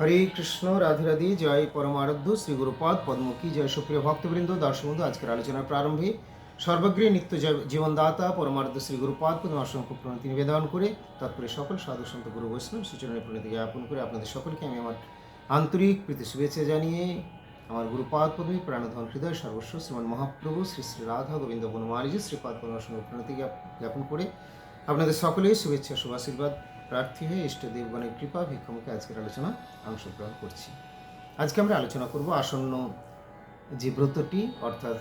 হরে কৃষ্ণ, রাধে রাধে, জয় পরমারাধ্য, শ্রী গুরুপাদ পদ্মকী, জয় সুপ্রিয় ভক্তবৃন্দ দর্শক বন্ধু, আজকের আলোচনার প্রারম্ভে সর্বগ্রী নিত্য জীবনদাতা পরমারাধ্য শ্রী গুরুপাদ পদ্ম অসংখ্য প্রণতি নিবেদন করে তৎপরে সকল সাধু সন্ত গুরু বৈষ্ণব সূচনের প্রণতি জ্ঞাপন করে আপনাদের সকলকে আমি আমার আন্তরিক প্রীতি শুভেচ্ছা জানিয়ে আমার গুরুপাদ পদ্মী প্রাণধন হৃদয় সর্বস্ব শ্রীমান মহাপ্রভু শ্রী শ্রী রাধা গোবিন্দ বনমালীজি, শ্রীপাদ পদ্ম অসংখ্য প্রণতি জ্ঞাপন করে আপনাদের সকলেই শুভেচ্ছা, শুভাশীর্বাদ প্রার্থী হয়ে ইষ্ট দেবগণের কৃপা ভিক্ষমকে আজকের আলোচনা অংশগ্রহণ করছি। আজকে আমরা আলোচনা করব আসন্ন যে ব্রতটি, অর্থাৎ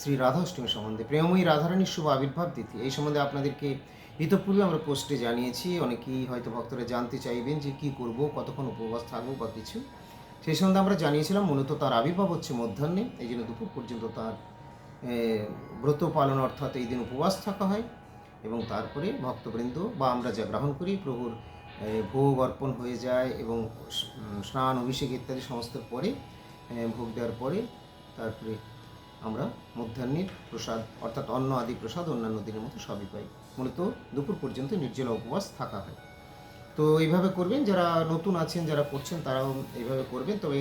শ্রী রাধা অষ্টমী সম্বন্ধে, প্রেমময়ী রাধারানীর শুভ আবির্ভাব তিথি, এই সম্বন্ধে আপনাদেরকে ইতপূর্বে আমরা পোস্টে জানিয়েছি, অনেকেই হয়তো ভক্তরা জানতে চাইবেন যে কি করব, কতক্ষণ উপবাস থাকব বা কিছু। সেই সম্বন্ধে আমরা জানিয়েছিলাম, মূলত তার আবির্ভাব হচ্ছে মধ্যাহ্নে, এই জন্য দুপুর পর্যন্ত তার ব্রত পালন, অর্থাৎ এই দিন উপবাস থাকা হয়। এবং তারপরে ভক্তবৃন্দ বা আমরা যা গ্রহণ করি, প্রভুর ভোগ অর্পণ হয়ে যায় এবং স্নান, অভিষেক ইত্যাদি সমস্ত পরে ভোগ দেওয়ার পরে তারপরে আমরা মধ্যাহ্নের প্রসাদ, অর্থাৎ অন্ন আদি প্রসাদ অন্যান্য দিনের মতো সবই পাই। মূলত দুপুর পর্যন্ত নির্জলা উপবাস থাকা হয়। তো এইভাবে করবেন, যারা নতুন আছেন, যারা করছেন, তারাও এইভাবে করবেন। তবে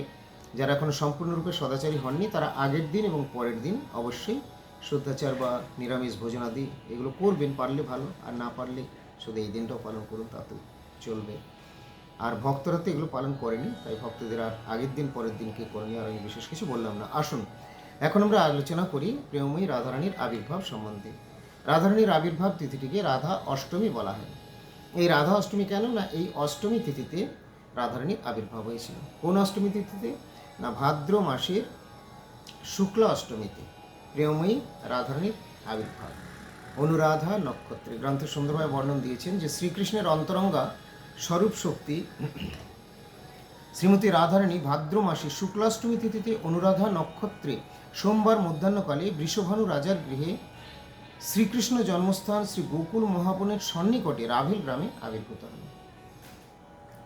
যারা এখনও সম্পূর্ণরূপে সদাচারী হননি, তারা আগের দিন এবং পরের দিন অবশ্যই শুদ্ধাচার বা নিরামিষ ভোজনাদি এগুলো করবেন, পারলে ভালো, আর না পারলে শুধু এই দিনটাও পালন করুন তাতেও চলবে। আর ভক্তরা তো এগুলো পালন করেনি, তাই ভক্তদের আর আগের দিন, পরের দিনকে করেনি, আর আমি বিশেষ কিছু বললাম না। আসুন, এখন আমরা আলোচনা করি প্রেমময়ী রাধারানীর আবির্ভাব সম্বন্ধে। রাধারানীর আবির্ভাব তিথিটিকে রাধা অষ্টমী বলা হয়। এই রাধা অষ্টমী কেন না, এই অষ্টমী তিথিতে রাধারানীর আবির্ভাব হয়েছিল। কোন অষ্টমী তিথিতে? না ভাদ্র মাসের শুক্লা অষ্টমীতে। প্রেমময়ী রাধারানীর আবির্ভাব। অনুরাধা নক্ষত্রে গ্রন্থে সুন্দরভাবে বর্ণন দিয়েছেন যে শ্রীকৃষ্ণের অন্তরঙ্গা স্বরূপ শক্তি শ্রীমতী রাধারানী ভাদ্র মাসে শুক্লাষ্টমী তিথিতে অনুরাধা নক্ষত্রে সোমবার মধ্যাহ্নকালে বৃষভানু রাজার গৃহে শ্রীকৃষ্ণ জন্মস্থান শ্রী গোকুল মহাবনের সন্নিকটে রাভেল গ্রামে আবির্ভূত হন।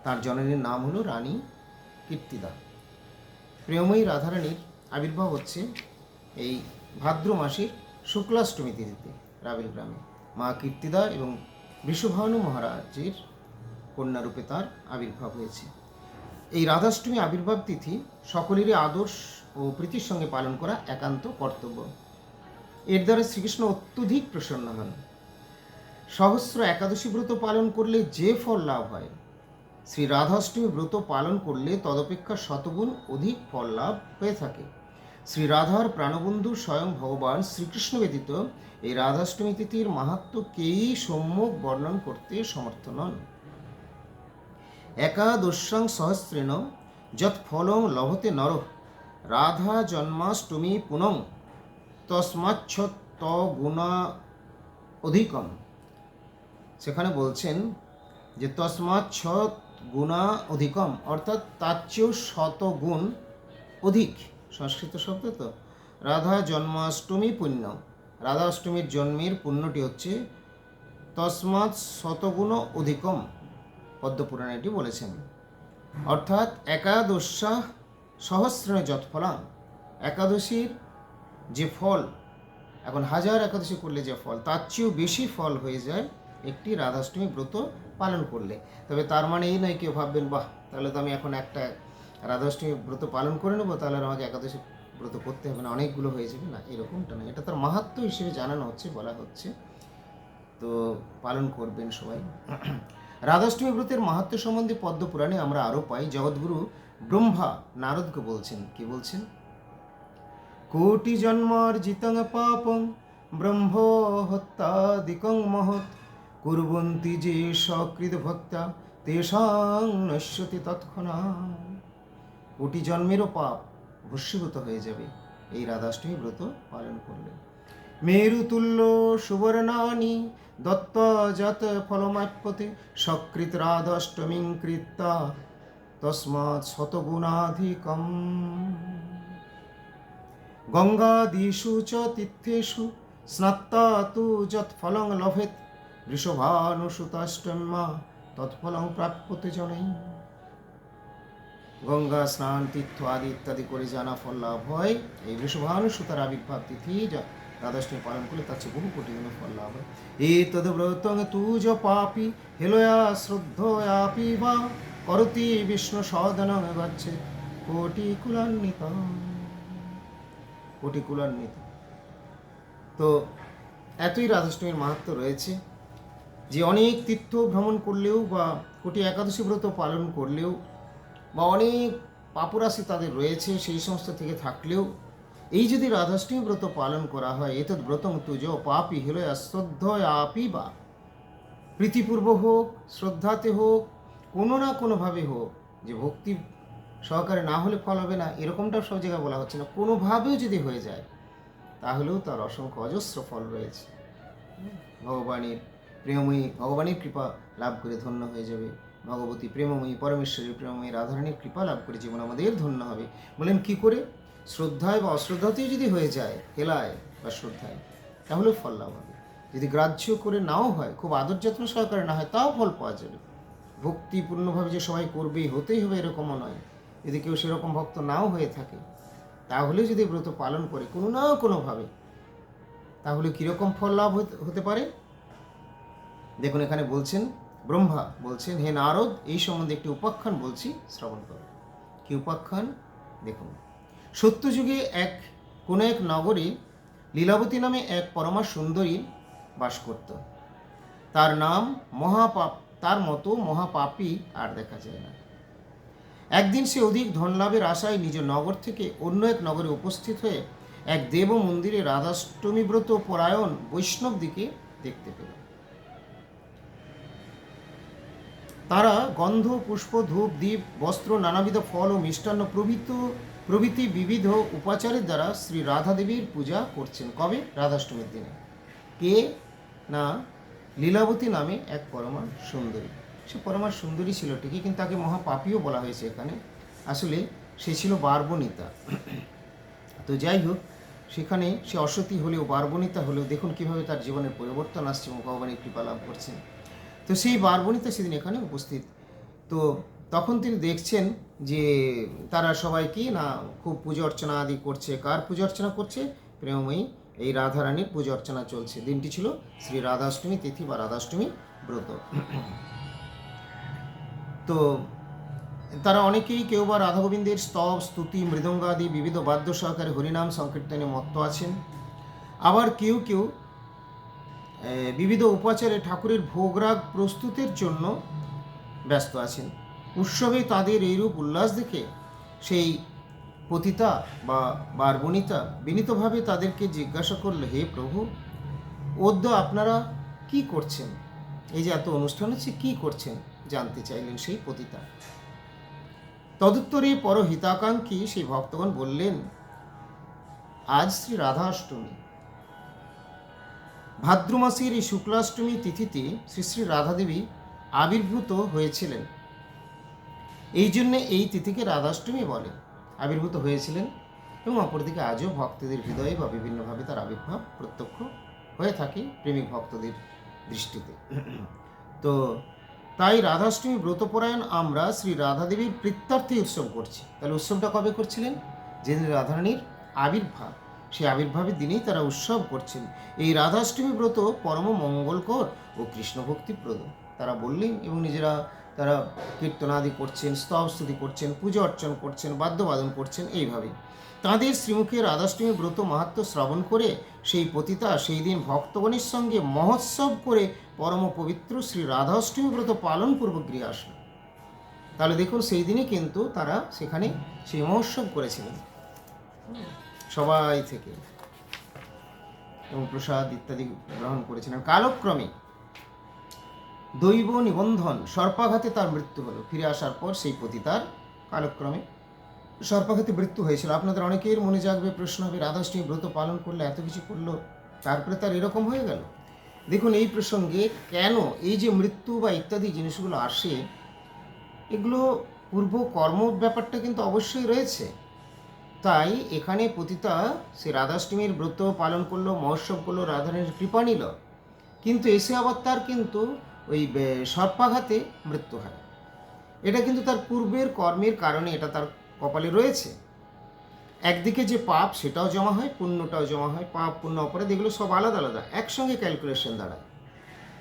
তার জননীর নাম হল রানী কীর্তিদা। প্রেমময়ী রাধারানীর আবির্ভাব হচ্ছে এই ভাদ্র মাসের শুক্লাষ্টমী তিথিতে রাবিল গ্রামে মা কীর্তিদা এবং বৃষভানু মহারাজের কন্যারূপে তার আবির্ভাব হয়েছে। এই রাধাষ্টমী আবির্ভাব তিথি সকলেরই আদর্শ ও প্রীতির সঙ্গে পালন করা একান্ত কর্তব্য। এর দ্বারা শ্রীকৃষ্ণ অত্যধিক প্রসন্ন হন। সহস্র একাদশী ব্রত পালন করলে যে ফল লাভ হয়, শ্রী রাধাষ্টমী ব্রত পালন করলে তদপেক্ষা শতগুণ অধিক ফল লাভ হয়ে থাকে। শ্রী রাধার প্রাণবন্ধু স্বয়ং ভগবান শ্রীকৃষ্ণ ব্যতীত এই রাধাষ্টমী তিথির মাহাত্ম কেই সম্যক বর্ণন করতে সমর্থ নন। একাদশাং সহস্রেণ যৎ ফলং লভতে নর। রাধা জন্মাষ্টমী পুনং তস্মাচ্ছত গুণা অধিকম সেখানে বলছেন যে তসমাৎ গুণা অধিকম অর্থাৎ তার চেয়েও শত গুণ অধিক। সংস্কৃত শব্দ তো? রাধা জন্মাষ্টমী পুণ্য রাধা অষ্টমীর জন্মের পুণ্যটি হচ্ছে তসমাৎ শতগুণ অধিকম। পদ্মপুরাণে এটি বলেছেন। অর্থাৎ একাদশা সহস্রে যৎফলাং একাদশীর যে ফল, এখন হাজার একাদশী করলে যে ফল, তার চেয়েও বেশি ফল হয়ে যায় একটি রাধাষ্টমী ব্রত পালন করলে। তবে তার মানে এই নয় কেউ ভাববেন, বাহ, তাহলে তো আমি এখন একটা রাধাষ্টমী ব্রত পালন করে নেব, তাহলে আমাকে একাদশী ব্রত করতে হবে না। অনেকগুলো হয়ে যাবে না, এরকমটা না এটা তার মাহাত্ম হিসেবে জানানো হচ্ছে, বলা হচ্ছে। তো পালন করবেন সবাই। রাধাষ্টমী ব্রতের মাহাত্ম সম্বন্ধে পদ্মপুরাণে আমরা আরও পাই জগৎগুরু ব্রহ্মা নারদকে বলছেন। কি বলছেন? কোটি জন্মার্জিতং পাপং ব্রহ্ম হত্যাদিকং মহৎ, কুর্বন্তি যে সকৃত ভক্তা তেষাং নশ্যতি তৎক্ষণাৎ। কোটি জন্মেরও পাপ ভস্মীভূত হয়ে যাবে। এই রাধাষ্টমী ব্রত পালন করলে মেরুতুল্য সুবর্ণানি দত্ত জাত ফলমাপ্যতে সকৃত রাধাষ্টমী কৃত্তা তস্মাৎ শতগুণাধিকম। গঙ্গাদিষু চ তীর্থেষু স্নাত্তা তু যৎফলং লভেত বৃষভানুসুতাষ্টম্যা তৎফলং প্রাপ্যতে জনেই গঙ্গা স্নান, তীর্থ আদি ইত্যাদি করে জানা ফল লাভ হয়। এই বৃষভানুসুতার আবির্ভাব তিথি যা দ্বাদশমী পালন করলে তার চেয়ে বহু কোটি গুণ ফল লাভ হয়। এই তদ ব্রতং তু য পাপি, হেলয়া শ্রদ্ধয়াপি বা করতি বিষ্ণু সদনং বাচ্ছে কোটি কুলান্বিত। কোটি কুলান্বিত। তো এতই রাধাষ্টমীর মাহাত্ম রয়েছে যে অনেক তীর্থ ভ্রমণ করলেও বা কোটি একাদশী ব্রত পালন করলেও বা অনেক পাপরাশি তাদের রয়েছে, সেই সমস্ত থেকে থাকলেও এই যদি রাধাষ্টমী ব্রত পালন করা হয়, এতৎ ব্রতং তুজ পাপি হলো শ্রদ্ধয় আপি বা। প্রীতিপূর্ব হোক, শ্রদ্ধাতে হোক, কোনো না কোনোভাবে হোক, যে ভক্তি সহকারে না হলে ফল হবে না এরকমটাও সব জায়গায় বলা হচ্ছে না। কোনোভাবেও যদি হয়ে যায়, তাহলেও তার অসংখ্য অজস্র ফল রয়েছে। ভগবানের প্রেমময়ী ভগবানের কৃপা লাভ করে ধন্য হয়ে যাবে। ভগবতী প্রেমময়ী, পরমেশ্বরের প্রেমময়ী রাধারানীর কৃপা লাভ করে জীবন আমাদের ধন্য হবে। বলেন, কি করে? শ্রদ্ধায় বা অশ্রদ্ধাতেই যদি হয়ে যায়, হেলায় বা শ্রদ্ধায় তাহলেও ফল লাভ হবে। যদি গ্রাহ্য করে নাও হয়, খুব আদর যত্ন সহকারে না হয়, তাও ফল পাওয়া যাবে। ভক্তিপূর্ণভাবে যে সবাই করবেই হতেই হবে এরকমও নয়। যদি কেউ সেরকম ভক্ত নাও হয়ে থাকে, তাহলে যদি ব্রত পালন করে কোনো না কোনোভাবে, তাহলে কীরকম ফল লাভ হতে পারে? দেখুন, এখানে বলছেন ব্রহ্মা বলছেন, হে নারদ, এই সম্বন্ধে একটি উপাখ্যান বলছি, শ্রবণ করো। কি উপাখ্যান? দেখুন। সত্যযুগে এক, কোনো এক নগরে লীলাবতী নামে এক পরমা সুন্দরী বাস করত। তার নাম মহাপাপ, তার মতো মহাপাপী আর দেখা যায় না। একদিন সে অধিক ধনলাভের আশায় নিজ নগর থেকে অন্য এক নগরে উপস্থিত হয়ে এক দেব মন্দিরে রাধাষ্টমী ব্রত পরায়ণ বৈষ্ণব দিকে দেখতে পেল। তারা গন্ধ, পুষ্প, ধূপ, দ্বীপ, বস্ত্র, নানাবিধ ফল ও মিষ্টান্ন প্রভৃত, প্রভৃতি বিবিধ উপাচারের দ্বারা শ্রী রাধা দেবীর পূজা করছেন। কবে? রাধাষ্টমীর দিনে। কে? না, লীলাবতী নামে এক পরমা সুন্দরী। সে পরমা সুন্দরী ছিল ঠিকই, কিন্তু তাকে মহাপাপীও বলা হয়েছে এখানে। আসলে সে ছিল বারবনিতা। তো যাই হোক, সেখানে সে অসতী হলেও, বারবনিতা হলেও দেখুন কীভাবে তার জীবনের পরিবর্তন আসছে এবং ভগবানের কৃপা লাভ করছেন। তো সেই বারবনিতা সেদিন এখানে উপস্থিত। তো তখন তিনি দেখছেন যে তারা সবাই কি না খুব পুজো অর্চনা আদি করছে। কার পুজো অর্চনা করছে? প্রেমময়ী, এই রাধারানীর পুজো অর্চনা চলছে। দিনটি ছিল শ্রী রাধাষ্টমী তিথি বা রাধাষ্টমী ব্রত। তো তারা অনেকেই কেউ বা রাধা গোবিন্দের স্তব, স্তুতি, মৃদঙ্গাদি, বিবিধ বাদ্য সহকারে হরিনাম সংকীর্তনে মত্ত আছেন। আবার কেউ কেউ বিবিধ উপাচারে ঠাকুরের ভোগরাগ প্রস্তুতের জন্য ব্যস্ত আছেন। উৎসবে তাদের এইরূপ উল্লাস দেখে সেই পতিতা বা বারবণিতা বিনীতভাবে তাদেরকে জিজ্ঞাসা করলে, হে প্রভু অদ্য আপনারা কি করছেন? এই যে এত অনুষ্ঠান হচ্ছে, কি করছেন? জানতে চাইলেন সেই পতিতা। তদুত্তরে পরহিতাকাঙ্ক্ষী সেই ভক্তগণ বললেন, আজ শ্রী রাধা অষ্টমী ভাদ্র মাসের এই শুক্লাষ্টমী তিথিতে শ্রী শ্রী রাধাদেবী আবির্ভূত হয়েছিলেন। এই জন্যে এই তিথিকে রাধাষ্টমী বলে। আবির্ভূত হয়েছিলেন এবং অপরদিকে আজও ভক্তদের হৃদয়ে বা বিভিন্নভাবে তার আবির্ভাব প্রত্যক্ষ হয়ে থাকে প্রেমিক ভক্তদের দৃষ্টিতে। তো তাই রাধাষ্টমী ব্রতপরায়ণ আমরা শ্রী রাধাদেবীর প্রীত্যার্থে উৎসব করছি। তাহলে উৎসবটা কবে করছিলেন? যেদিন রাধারানীর আবির্ভাব। সেই আবির্ভাবের দিনেই তারা উৎসব করছেন। এই রাধাষ্টমী ব্রত পরম মঙ্গলকর ও কৃষ্ণ ভক্তিপ্রদ তারা বললেন এবং নিজেরা তারা কীর্তনাদি করছেন স্তব স্তুতি করছেন, পুজো অর্চন করছেন, বাদ্যবাদন করছেন এইভাবে। তাঁদের শ্রীমুখে রাধাষ্টমী ব্রত মাহাত্ম শ্রবণ করে সেই পতিতা সেই দিন ভক্তগণের সঙ্গে মহোৎসব করে পরম পবিত্র শ্রী রাধাষ্টমী ব্রত পালন পূর্বক গৃহে আসলো তাহলে দেখুন সেই দিনই কিন্তু তারা সেখানে সেই মহোৎসব করেছিলেন। সবাই থেকে। এবং প্রসাদ ইত্যাদি গ্রহণ করেছিলেন কালক্রমে দৈব নিবন্ধন, সর্পাঘাতে তার মৃত্যু হলো। ফিরে আসার পর সেই পতিতার কালক্রমে সর্পাঘাতে মৃত্যু হয়েছিল। আপনাদের অনেকের মনে জাগবে, প্রশ্ন হবে, রাধাষ্টমী ব্রত পালন করলে এত কিছু করল, তারপরে তার এরকম হয়ে গেল? দেখুন, এই প্রসঙ্গে কেন এই যে মৃত্যু বা ইত্যাদি জিনিসগুলো আসে, এগুলো পূর্ব কর্ম ব্যাপারটা কিন্তু অবশ্যই রয়েছে। তাই এখানে পতিতা সে রাধাষ্টমীর ব্রত পালন করল, মহোৎসব করল, রাধারানীর কৃপা নিল। কিন্তু এসে আবার তার কিন্তু ওই সর্পাঘাতে মৃত্যু হয়। এটা কিন্তু তার পূর্বের কর্মের কারণে এটা তার কপালে রয়েছে। একদিকে যে পাপ, সেটাও জমা হয়, পুণ্যটাও জমা হয়, পাপ, পুণ্য, অপরাধ, এগুলো সব আলাদা আলাদা, একসঙ্গে ক্যালকুলেশন দাঁড়ায়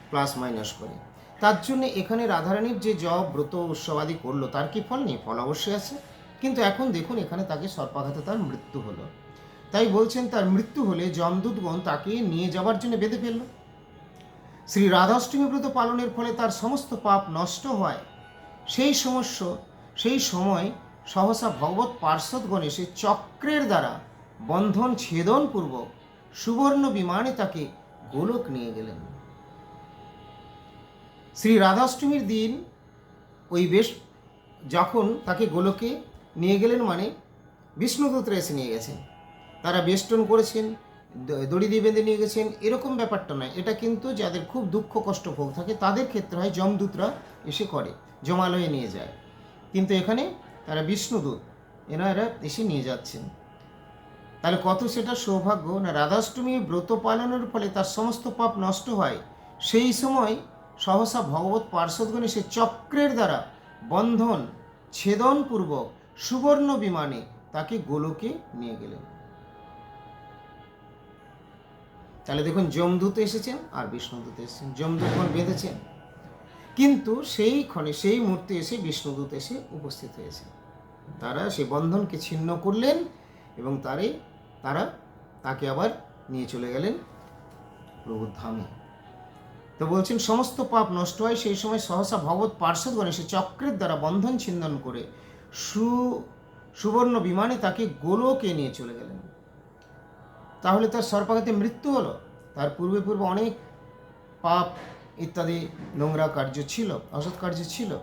প্লাস মাইনাস করে। তার জন্য এখানে রাধারানীর যে জব ব্রত উৎসবাদি করল, তার কি ফল নেই? ফল অবশ্যই আছে। কিন্তু এখন দেখুন এখানে তাকে সর্পাঘাতে তার মৃত্যু হলো। তাই বলছেন তার মৃত্যু হলে যমদূতগণ তাকে নিয়ে যাওয়ার জন্য বেঁধে ফেলল। শ্রী রাধাষ্টমী ব্রত পালনের ফলে তার সমস্ত পাপ নষ্ট হয়। সেই সমস্য সেই সময় সহসা ভগবত পার্শ্বদগণ এসে চক্রের দ্বারা বন্ধন ছেদনপূর্বক সুবর্ণ বিমানে তাকে গোলক নিয়ে গেলেন। শ্রী রাধাষ্টমীর দিন ওই বেশ যখন তাকে গোলকে নিয়ে গেলেন মানে বিষ্ণুদূতরা এসে নিয়ে গেছেন। তারা বেষ্টন করেছেন দড়ি দিয়ে বেঁধে নিয়ে গেছেন, এরকম ব্যাপারটা নয়। এটা কিন্তু যাদের খুব দুঃখ কষ্ট ভোগ থাকে, তাদের ক্ষেত্রে হয় যমদূতরা এসে করে, জমালয়ে নিয়ে যায়। কিন্তু এখানে তারা বিষ্ণুদূত এনারা এসে নিয়ে যাচ্ছেন। তাহলে কত সেটা সৌভাগ্য না রাধাষ্টমী ব্রত পালনের ফলে তার সমস্ত পাপ নষ্ট হয়? সেই সময় সহসা ভগবত পার্শ্বদগণ সে চক্রের দ্বারা বন্ধন ছেদনপূর্বক সুবর্ণ বিমানে তাকে গোলকে নিয়ে গেলেন। তাহলে দেখুন, যমদূত এসেছেন আর বিষ্ণুদূত এসেছেন। যমদূতগণ বেঁধেছেন। কিন্তু সেই ক্ষণে, সেই মুহূর্তে এসে বিষ্ণুদূত এসে উপস্থিত হয়েছে তারা সেই বন্ধনকে ছিন্ন করলেন এবং তারে, তারা তাকে আবার নিয়ে চলে গেলেন প্রভুর ধামে। তো বলছেন, সমস্ত পাপ নষ্ট হয়। সেই সময় সহসা ভগবত পার্শ্বদগণ এসে চক্রের দ্বারা বন্ধন ছিন্দন করে সু, সুবর্ণ বিমানে তাকে গোলকে নিয়ে চলে গেলেন। তাহলে তার সর্পাঘাতে মৃত্যু হলো? তার পূর্বে পূর্বে অনেক পাপ ইত্যাদি নোংরা কার্য ছিল, অসৎ কার্য ছিল।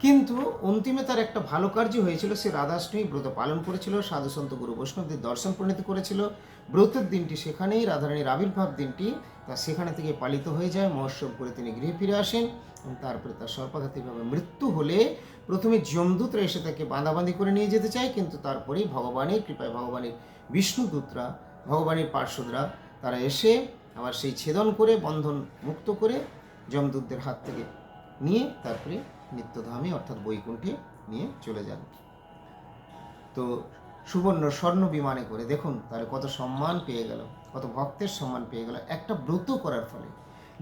কিন্তু অন্তিমে তার একটা ভালো কার্য হয়েছিল, সে রাধাষ্টমী ব্রত পালন করেছিল সাধু সন্ত গুরু বৈষ্ণবদের দর্শন প্রণীত করেছিল। ব্রতের দিনটি সেখানেই, রাধারানীর আবির্ভাব দিনটি, তা সেখানে থেকে পালিত হয়ে যায়। মহোৎসব করে তিনি গৃহে ফিরে আসেন এবং তারপরে তার সর্পাঘাতিভাবে মৃত্যু হলে প্রথমে যমদূতরা এসে তাকে বাঁধাবাঁধি করে নিয়ে যেতে চায়, কিন্তু তারপরেই ভগবানের কৃপায় ভগবানের বিষ্ণুদূতরা, ভগবানের পার্শ্বদরা, তারা এসে আবার সেই ছেদন করে, বন্ধন মুক্ত করে যমদূতদের হাত থেকে নিয়ে তারপরে নিত্যধামে, অর্থাৎ বৈকুণ্ঠে নিয়ে চলে যান। তো সুবর্ণ স্বর্ণ বিমানে করে, দেখুন তার কত সম্মান পেয়ে গেল, কত ভক্তের সম্মান পেয়ে গেল, একটা ব্রত করার ফলে।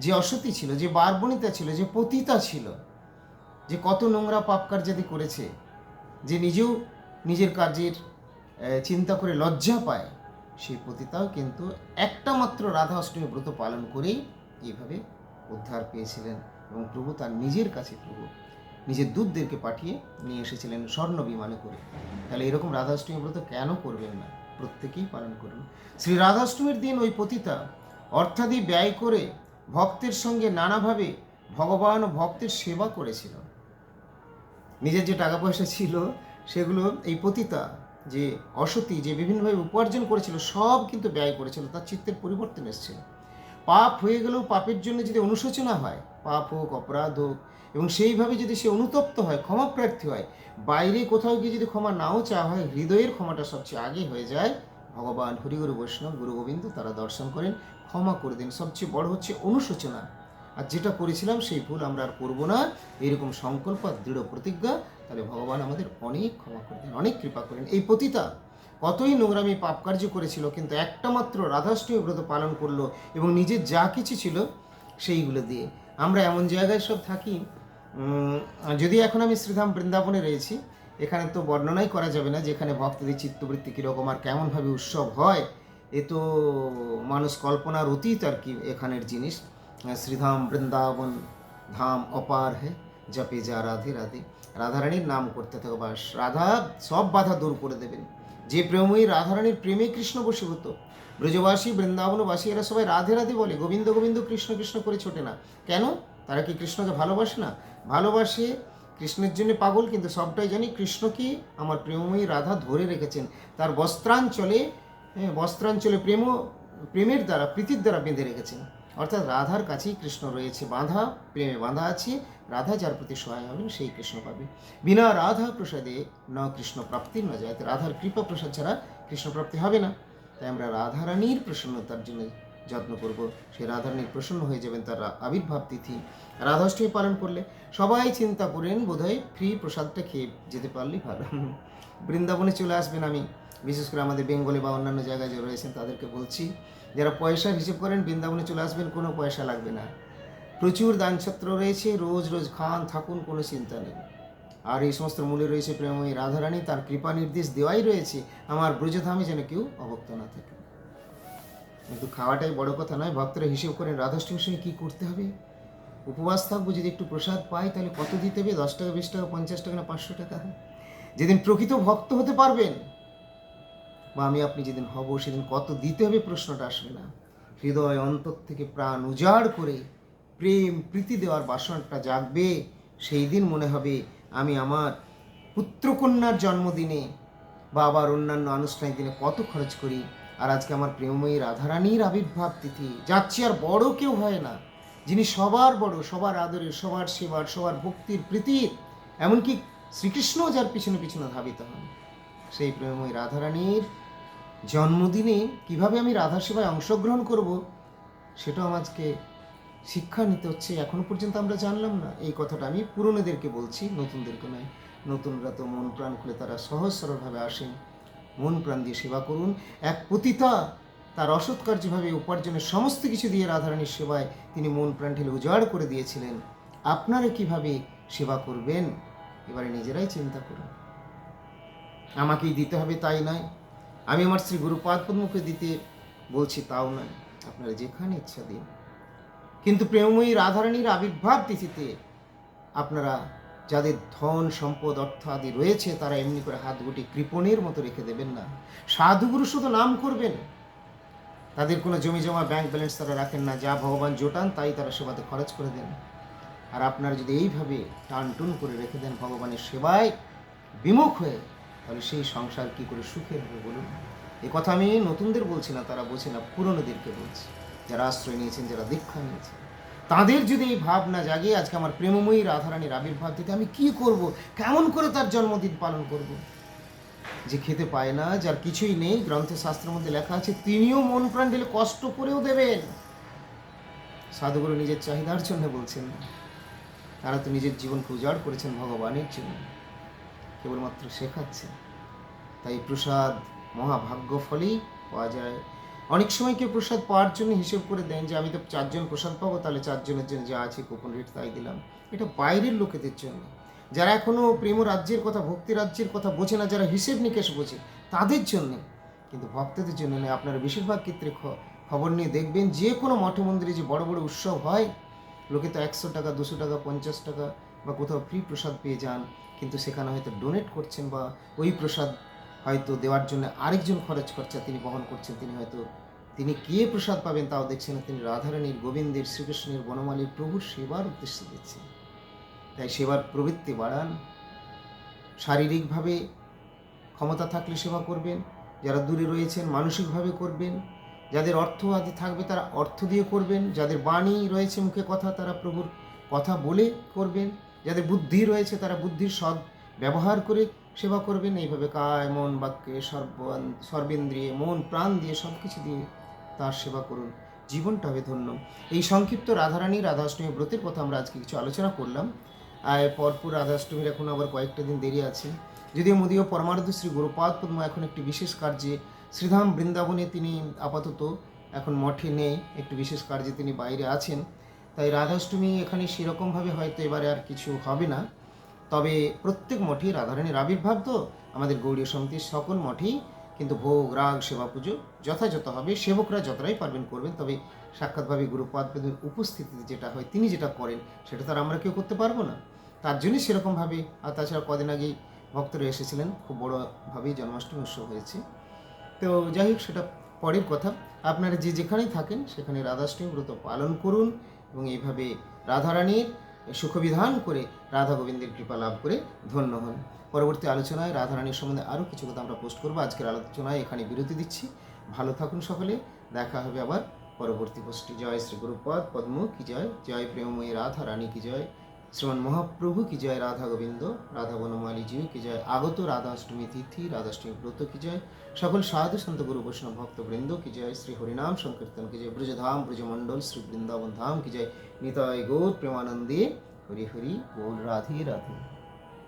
যে অসতী ছিল, যে বারবণিতা ছিল, যে পতিতা ছিল যে কত নোংরা পাপ কার্যাদি করেছে, যে নিজেও নিজের কাজের চিন্তা করে লজ্জা পায়, সেই পতিতাও কিন্তু একটা মাত্র রাধা অষ্টমী ব্রত পালন করেই এইভাবে উদ্ধার পেয়েছিলেন এবং প্রভু তার নিজের কাছে প্রভু নিজের দূতদেরকে পাঠিয়ে নিয়ে এসেছিলেন স্বর্ণ বিমানে করে। তাহলে এরকম রাধাষ্টমী ব্রত কেন করবেন না? প্রত্যেকেই পালন করুন। শ্রী রাধাষ্টমীর দিন ওই পতিতা অর্থাদি ব্যয় করে ভক্তের সঙ্গে নানাভাবে ভগবান ও ভক্তের সেবা করেছিল। নিজের যে টাকা পয়সা ছিল, সেগুলো এই পতিতা, যে অসতি, যে বিভিন্নভাবে উপার্জন করেছিল, সব কিন্তু ব্যয় করেছিল, তার চিত্তের পরিবর্তন এসেছিল। পাপ হয়ে গেলেও পাপের জন্য যদি অনুশোচনা হয়, পাপ হোক, অপরাধ হোক, এবং সেইভাবে যদি সে অনুতপ্ত হয় ক্ষমা প্রার্থী হয়, বাইরে কোথাও গিয়ে যদি ক্ষমা নাও চাওয়া হয়, হৃদয়ের ক্ষমাটা সবচেয়ে আগে হয়ে যায়। ভগবান হরিগুরু বৈষ্ণব, গুরু গোবিন্দ, তারা দর্শন করেন, ক্ষমা করে দেন। সবচেয়ে বড় হচ্ছে অনুশোচনা। আর যেটা করেছিলাম, সেই ভুল আমরা আর করব না। এরকম সংকল্প আর দৃঢ় প্রতিজ্ঞা, তাহলে ভগবান আমাদের অনেক ক্ষমা করে দেন, অনেক কৃপা করেন। এই পতিতা কতই নোংরামি, পাপ কার্য করেছিল, কিন্তু একটা মাত্র রাধাষ্টমী ব্রত পালন করল এবং নিজের যা কিছু ছিল সেইগুলো দিয়ে। আমরা এমন জায়গায় সব থাকি যদি এখন আমি শ্রীধাম বৃন্দাবনে রয়েছি, এখানে তো বর্ণনাই করা যাবে না যেখানে ভক্তদের চিত্তবৃত্তি কীরকম আর কেমনভাবে উৎসব হয়। এ তো মানুষ কল্পনার অতীত আর কি, এখানের জিনিস। শ্রীধাম বৃন্দাবন ধাম অপার হে জপে যা রাধে রাধে রাধারানীর নাম করতে থাকো বাস। রাধা সব বাধা দূর করে দেবেন। যে প্রেমই রাধারানীর প্রেমে কৃষ্ণ বশীভূত ব্রজবাসী বৃন্দাবনবাসী এরা সবাই রাধে রাধে বলে গোবিন্দ গোবিন্দ কৃষ্ণ কৃষ্ণ করে ছোটে না। কেন? তারা কি কৃষ্ণকে ভালোবাসে না? ভালোবাসে কৃষ্ণের জন্য পাগল কিন্তু সবটাই জানি কৃষ্ণ কি? আমার প্রেমময়ী রাধা ধরে রেখেছেন। তার বস্ত্রাঞ্চলে হ্যাঁ, বস্ত্রাঞ্চলে প্রেম প্রেমের দ্বারা প্রীতির দ্বারা বেঁধে রেখেছেন। অর্থাৎ রাধার কাছেই কৃষ্ণ রয়েছে। বাঁধা, প্রেমে বাঁধা আছে। রাধা যার প্রতি সহায় হবেন সেই কৃষ্ণ পাবে। বিনা রাধা প্রসাদে ন কৃষ্ণ প্রাপ্তি ন যায়। রাধার কৃপা প্রসাদ ছাড়া কৃষ্ণ প্রাপ্তি হবে না। তাই আমরা রাধারানীর প্রসন্নতার জন্য যত্ন করব। সেই রাধারানীর প্রসন্ন হয়ে যাবেন তার আবির্ভাব তিথি। রাধাষ্টমী পালন করলে সবাই চিন্তা করেন, বোধহয় ফ্রি প্রসাদটা খেয়ে যেতে পারলেই ভালো। বৃন্দাবনে চলে আসবেন আমি। বিশেষ করে আমাদের বেঙ্গলে বা অন্যান্য জায়গায় যে রয়েছেন, তাদেরকে বলছি, যারা পয়সার হিসেব করেন, বৃন্দাবনে চলে আসবেন, কোনো পয়সা লাগবে না। প্রচুর দানছত্র রয়েছে, রোজ রোজ খান, থাকুন, কোনো চিন্তা নেই। আর এই সমস্ত মূলে রয়েছে প্রেমময়ী রাধারানী, তার কৃপা নির্দেশ দেওয়াই রয়েছে, আমার ব্রজধামে যেন কেউ অভক্ত না থাকে। কিন্তু খাওয়াটাই বড় কথা নয়, ভক্তরা হিসেব করেন, রাধাষ্টমীর সঙ্গে কী করতে হবে? উপবাস থাকব, যদি একটু প্রসাদ পাই, তাহলে কত দিতে হবে? দশ টাকা, বিশ টাকা, পঞ্চাশ টাকা না পাঁচশো টাকা? যেদিন প্রকৃত ভক্ত হতে পারবেন বা আমি আপনি যেদিন হব, সেদিন কত দিতে হবে প্রশ্নটা আসবে না। হৃদয় অন্তর থেকে প্রাণ উজাড় করে প্রেম প্রীতি দেওয়ার বাসনটা জাগবে, সেই দিন মনে হবে আমি আমার পুত্রকন্যার জন্মদিনে বা আবার অন্যান্য আনুষ্ঠানিক দিনে কত খরচ করি। আর আজকে আমার প্রেমময়ী রাধারানীর আবির্ভাব তিথি। যাচ্ছি আর বড় কেউ হয় না, যিনি সবার বড়, সবার আদরের, সবার সেবার, সবার ভক্তির প্রীতির এমনকি শ্রীকৃষ্ণও যার পিছনে পিছনে ধাবিত হন। সেই প্রেমময়ী রাধারানীর জন্মদিনে কীভাবে আমি রাধা সেবায় অংশগ্রহণ করব, সেটাও আমাকে শিক্ষা নিতে হচ্ছে, এখনও পর্যন্ত আমরা জানলাম না। এই কথাটা আমি পুরনোদেরকে বলছি, নতুনদেরকে নয়, নতুনরা তো মন প্রাণ খুলে তারা সহজ সরলভাবে আসেন, মন প্রাণ দিয়ে সেবা করুন। এক পতিতা তার অসৎ কার্যভাবে উপার্জনের সমস্ত কিছু দিয়ে রাধারানীর সেবায় তিনি মন প্রাণ ঢেলে উজাড় করে দিয়েছিলেন। আপনারা কীভাবে সেবা করবেন? এবারে নিজেরাই চিন্তা করুন। আমাকেই দিতে হবে, তাই নয়। আমি আমার শ্রী গুরুপাদ পদ্মকে দিতে বলছি, তাও নয়। আপনারা যেখানে ইচ্ছা দিন। কিন্তু প্রেমময়ী রাধারানীর আবির্ভাব তিথিতে আপনারা যাদের ধন, সম্পদ, অর্থ আদি রয়েছে, তারা এমনি করে হাত গুটি কৃপণের মতো রেখে দেবেন না। সাধুগুরু শুধু নাম করবেন। তাদের কোনো জমি জমা ব্যাংক ব্যালেন্স তারা রাখেন না। যা ভগবান জোটান, তাই তারা সেবাতে খরচ করে দেন। আর আপনারা যদি এইভাবে টান টুন করে রেখে দেন, ভগবানের সেবায় বিমুখ হয়ে তাহলে সেই সংসার কি করে সুখের হবে বলুন? এ কথা আমি নতুনদের বলছি না, তারা বলছে না, পুরনোদেরকে বলছি। যারা আশ্রয় নিয়েছেন, যারা দীক্ষা নিয়েছেন। তাদের যদি এই ভাব না জাগে, আজকে আমার প্রেমময়ী রাধারানীর আবির্ভাব দিতে আমি কি করব? কেমন করে তার জন্মদিন পালন করব? যে খেতে পায় না, যার কিছুই নেই গ্রন্থ শাস্ত্রের মধ্যে লেখা আছে, তিনিও মন প্রাণ দিলে কষ্ট করেও দেবেন। সাধুগুরু নিজের চাহিদার জন্য বলছেন, তারা তো নিজের জীবনকে উজাড় করেছেন ভগবানের জন্য। কেবলমাত্র শেখাচ্ছেন তাই প্রসাদ মহাভাগ্য ফলেই পাওয়া যায়। অনেক সময় কেউ প্রসাদ পাওয়ার জন্য হিসেব করে দেন যে, আমি তো চারজন প্রসাদ পাবো, তাহলে চারজনের জন্য যা আছে কুপন রেট তাই দিলাম। এটা বাইরের লোকেদের জন্য। যারা এখনও প্রেম রাজ্যের কথা, ভক্তি রাজ্যের কথা বোঝে না, যারা হিসেব নিকেশ বোঝে, তাদের জন্যে। কিন্তু ভক্তদের জন্য নয়, আপনারা বেশিরভাগ ক্ষেত্রে খবর নিয়ে দেখবেন, যে কোনো মঠ মন্দিরে যে বড় বড় উৎসব হয়, লোকে তো একশো টাকা, দুশো টাকা, পঞ্চাশ টাকা বা কোথাও ফ্রি প্রসাদ পেয়ে যান। কিন্তু সেখানে হয়তো ডোনেট করছেন বা ওই প্রসাদ হয়তো দেওয়ার জন্য আরেকজন খরচ খরচা তিনি বহন করছেন, তিনি হয়তো, তিনি কে প্রসাদ পাবেন তাও দেখছেন না, তিনি রাধারানীর, গোবিন্দের, শ্রীকৃষ্ণের, বনমালীর প্রভুর সেবার উদ্দেশ্যে দিচ্ছেন। তাই সেবার প্রবৃত্তি বাড়ান। শারীরিকভাবে ক্ষমতা থাকলে সেবা করবেন, যারা দূরে রয়েছেন মানসিকভাবে করবেন, যাদের অর্থ আদি থাকবে তারা অর্থ দিয়ে করবেন, যাদের বাণী রয়েছে মুখে কথা, তারা প্রভুর কথা বলে করবেন। যাদের বুদ্ধি রয়েছে, তারা বুদ্ধির সৎ ব্যবহার করে সেবা করবেন। এইভাবে কায়, মন, বাক্যে সর্ব সর্বেন্দ্রিয়ে, মন, প্রাণ দিয়ে সব কিছু দিয়ে তার সেবা করুন। জীবনটা হবে ধন্য। এই সংক্ষিপ্ত রাধারানী রাধাষ্টমী ব্রতের কথা আমরা আজকে কিছু আলোচনা করলাম। আর পরপুর রাধাষ্টমীর এখন আবার কয়েকটা দিন দেরি আছে। যদিও মোদীয় পরমার্ধ শ্রী গুরুপাদ পদ্ম এখন একটি বিশেষ কার্যে, শ্রীধাম বৃন্দাবনে তিনি আপাতত এখন মঠে নেই। একটি বিশেষ কার্যে তিনি বাইরে আছেন। তাই রাধাষ্টমী এখানে সেরকমভাবে হয়তো এবারে আর কিছু হবে না। তবে প্রত্যেক মঠেই রাধারানীর আবির্ভাব তো আমাদের গৌড়ীয় সমিতির সকল মঠেই। কিন্তু ভোগ, রাগ সেবা পুজো যথাযথ হবে, সেবকরা যতটাই পারবেন করবেন। তবে সাক্ষাৎভাবে গুরুপাদ বেদের উপস্থিতিতে যেটা হয়, তিনি যেটা করেন, সেটা তো আর আমরা কেউ করতে পারব না। তার জন্যই সেরকমভাবে, আর তাছাড়া কদিন আগেই ভক্তরা এসেছিলেন, খুব বড়োভাবেই জন্মাষ্টমী উৎসব হয়েছে। তো যাই হোক, সেটা পরের কথা। আপনারা যে যেখানেই থাকেন, সেখানে রাধাষ্টমী ব্রত পালন করুন। এবং এইভাবে রাধারানীর সুখবিধান করে রাধা গোবিন্দের কৃপা লাভ করে ধন্য হন। পরবর্তী আলোচনায় রাধারানীর সম্বন্ধে আরও কিছু কথা আমরা পোস্ট করব। আজকের আলোচনায় এখানে বিরতি দিচ্ছি। ভালো থাকুন সকলে। দেখা হবে আবার পরবর্তী পোস্টে জয় শ্রী গুরুপদ। পদ্ম কি জয়। জয় প্রেমময়ী রাধা রানী কি জয়। শ্রীমান মহাপ্রভু কি জয়, রাধা গোবিন্দ, রাধা বনমালী জিউ কি জয়, আগত রাধাষ্টমী তিথি রাধাষ্টমী ব্রত কি জয়, সকল সাধু সন্ত গুরু বৈষ্ণব ভক্তবৃন্দ কি জয়, শ্রী হরিনাম সংকীর্তন কি জয়, ব্রজধাম, ব্রজমণ্ডল, শ্রী বৃন্দাবন ধাম কি জয়, নিতাই গৌর প্রেমানন্দে, হরি হরি গৌর রাধে রাধে।